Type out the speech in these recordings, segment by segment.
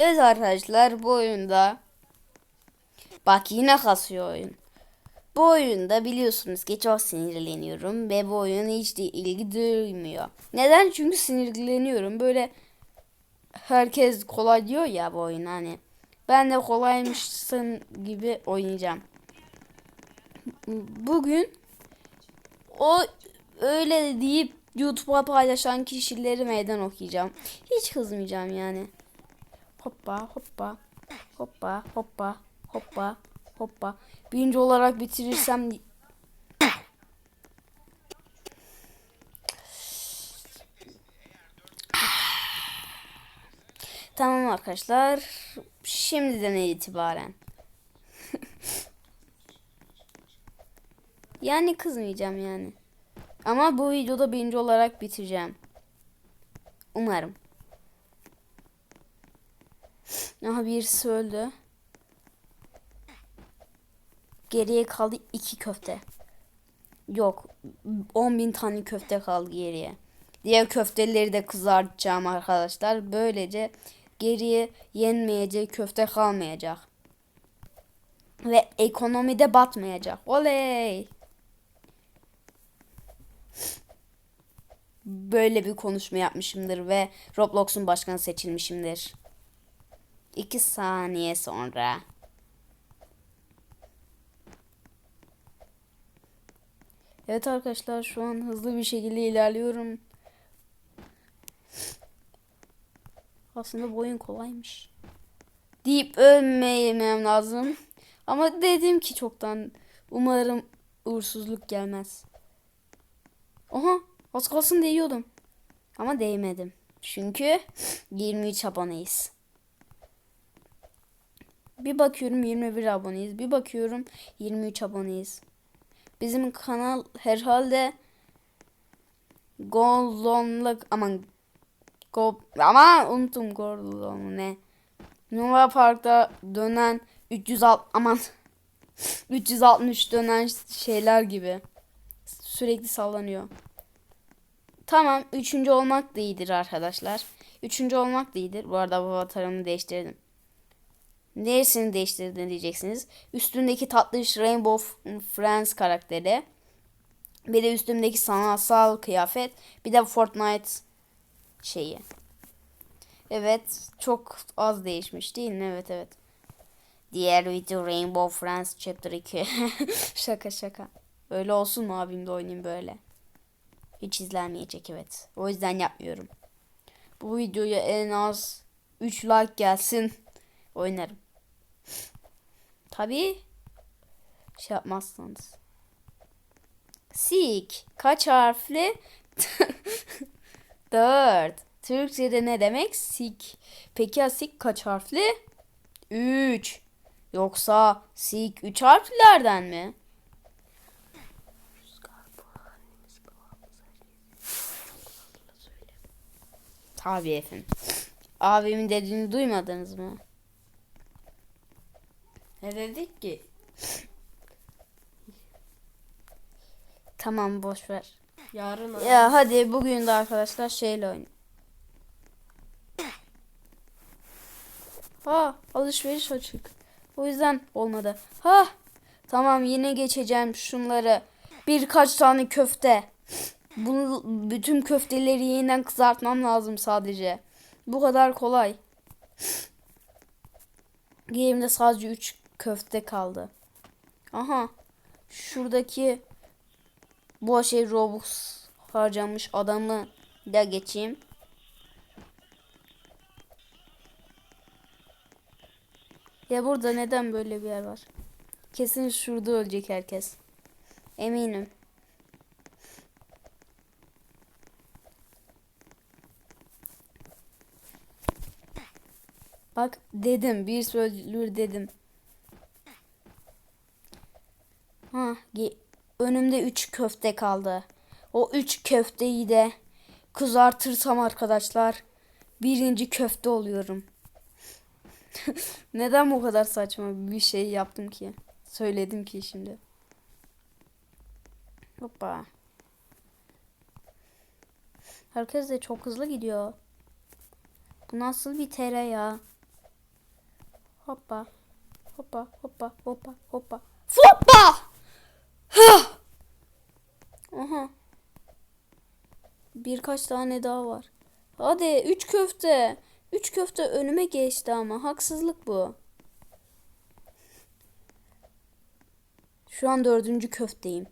Evet arkadaşlar bu oyunda bak yine kasıyor oyun. Bu oyunda biliyorsunuz ki çok sinirleniyorum ve bu oyun hiç de ilgi duymuyor. Neden? Çünkü sinirleniyorum. Böyle herkes kolay diyor ya bu oyun hani. Ben de kolaymışsın gibi oynayacağım. Bugün o öyle deyip YouTube'a paylaşan kişileri meydan okuyacağım. Hiç kızmayacağım yani. Hoppa hoppa hoppa hoppa hoppa hoppa. Birinci olarak bitirirsem Tamam arkadaşlar. Şimdiden itibaren. yani kızmayacağım yani. Ama bu videoda birinci olarak bitireceğim. Umarım. Aha birisi öldü. Geriye kaldı iki köfte. Yok. 10 bin tane köfte kaldı geriye. Diğer köfteleri de kızartacağım arkadaşlar. Böylece geriye yenmeyecek köfte kalmayacak. Ve ekonomide batmayacak. Oley! Böyle bir konuşma yapmışımdır ve Roblox'un başkanı seçilmişimdir. İki saniye sonra. Evet arkadaşlar şu an hızlı bir şekilde ilerliyorum. Aslında bu oyun kolaymış. Deyip ölmeyemem lazım. Ama dedim ki çoktan umarım uğursuzluk gelmez. Oha az kalsın değiyordum. Ama değmedim. Çünkü 23 aboneyiz. Bir bakıyorum 21 aboneyiz. Bir bakıyorum 23 aboneyiz. Bizim kanal herhalde Golon'luk aman Go ama unuttum Golon'u ne. Nova Park'ta dönen 306 aman 363 dönen şeyler gibi. Sürekli sallanıyor. Tamam. Üçüncü olmak da iyidir arkadaşlar. Üçüncü olmak da iyidir. Bu arada bu avatarımı değiştirdim. Neresini değiştirdin diyeceksiniz. Üstündeki tatlış Rainbow Friends karakteri. Bir de üstümdeki sanatsal kıyafet. Bir de Fortnite şeyi. Evet. Çok az değişmiş değil mi? Evet evet. Diğer video Rainbow Friends Chapter 2. şaka şaka. Öyle olsun mu abim de oynayayım böyle. Hiç izlenmeyecek evet. O yüzden yapmıyorum. Bu videoya en az 3 like gelsin. Oynarım. Tabi şey yapmazsanız. Sik kaç harfli? 4. Türkçe'de ne demek? Sik. Peki ya sik kaç harfli? 3. Yoksa sik 3 harflerden mi? Tabii efendim. Abimin dediğini duymadınız mı? Ne dedik ki? Tamam boş ver. Yarın Ya hadi bugün de arkadaşlar şeyle oynayın. Ha alışveriş açık. O yüzden olmadı. Ha tamam yine geçeceğim şunları. Birkaç tane köfte. Bunu bütün köfteleri yeniden kızartmam lazım sadece. Bu kadar kolay. Elimde sadece 3 köfte kaldı. Aha. Şuradaki bu şey Robux harcamış adamı da geçeyim. Ya burada neden böyle bir yer var? Kesin şurada ölecek herkes. Eminim. Bak dedim bir sözlür dedim. Ha, ge- önümde 3 köfte kaldı. O 3 köfteyi de kızartırsam arkadaşlar birinci köfte oluyorum. Neden bu kadar saçma bir şey yaptım ki? Söyledim ki şimdi. Hoppa. Herkes de çok hızlı gidiyor. Bu nasıl bir tereyağı? Hoppa. Hoppa hoppa hoppa hoppa. Hoppa! Aha. Birkaç tane daha var. Hadi üç köfte. Üç köfte önüme geçti ama haksızlık bu. Şu an dördüncü köfteyim.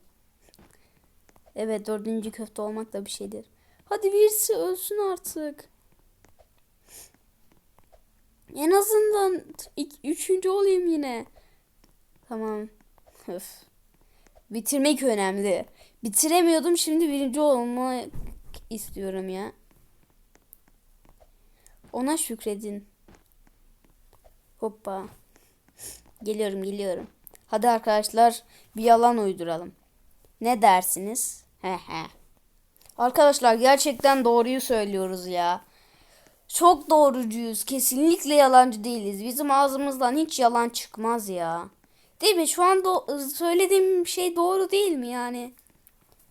Evet dördüncü köfte olmak da bir şeydir. Hadi birisi ölsün artık. En azından üçüncü olayım yine. Tamam. Öf. Bitirmek önemli. Bitiremiyordum şimdi birinci olmak istiyorum ya. Ona şükredin. Hoppa. Geliyorum geliyorum. Hadi arkadaşlar bir yalan uyduralım. Ne dersiniz? He he. Arkadaşlar gerçekten doğruyu söylüyoruz ya. Çok doğrucuyuz. Kesinlikle yalancı değiliz. Bizim ağzımızdan hiç yalan çıkmaz ya. Değil mi? Şu an do- söylediğim şey doğru değil mi yani?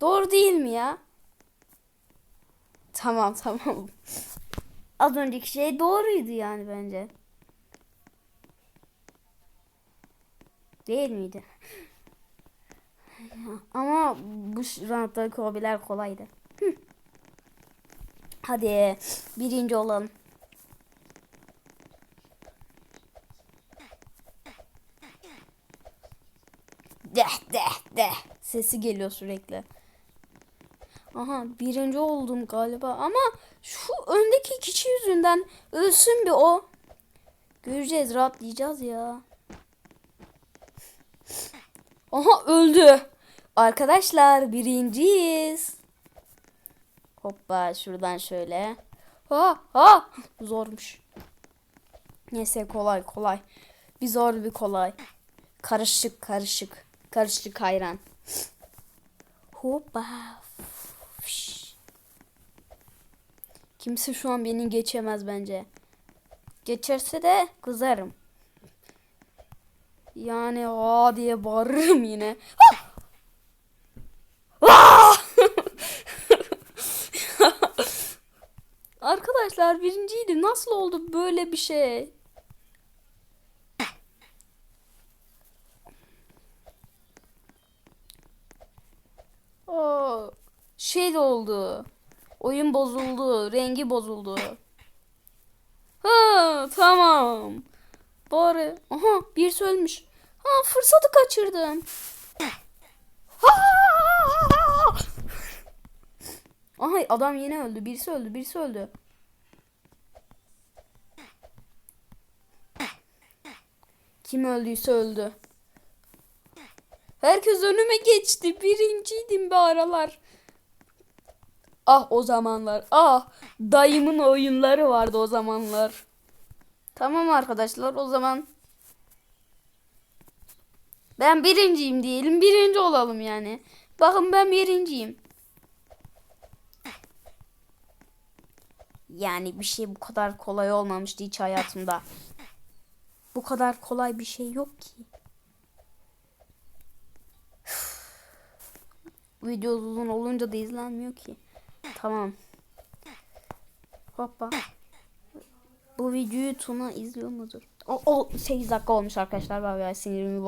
Doğru değil mi ya? Tamam tamam. Az önceki şey doğruydu yani bence. Değil miydi? Ama bu rounddaki hobiler kolaydı. Hı. Hadi birinci olalım. Deh deh deh sesi geliyor sürekli. Aha birinci oldum galiba ama şu öndeki kişi yüzünden ölsün bir o. Göreceğiz rahatlayacağız ya. Aha öldü. Arkadaşlar birinciyiz. Hoppa şuradan şöyle. Ha ha zormuş. Neyse kolay kolay. Bir zor bir kolay. Karışık karışık. Karışık hayran. Hoppa. Fış. Kimse şu an beni geçemez bence. Geçerse de kızarım. Yani aa diye bağırırım yine. Ah! Ah! Arkadaşlar birinciydi. Nasıl oldu böyle bir şey? Aa, şey de oldu. Oyun bozuldu. Rengi bozuldu. Ha tamam. Bari. Aha bir ölmüş. Ha fırsatı kaçırdım. Ha! Aha adam yine öldü. Birisi öldü. Birisi öldü. Kim öldüyse öldü. Herkes önüme geçti. Birinciydim bir aralar. Ah o zamanlar. Ah dayımın oyunları vardı o zamanlar. Tamam arkadaşlar o zaman ben birinciyim diyelim. Birinci olalım yani. Bakın ben birinciyim. Yani bir şey bu kadar kolay olmamıştı hiç hayatımda. Bu kadar kolay bir şey yok ki. Video uzun olunca da izlenmiyor ki. Tamam. Hoppa. Bu videoyu Tuna izliyor mudur? O, o 8 dakika olmuş arkadaşlar. Bay bay sinirimi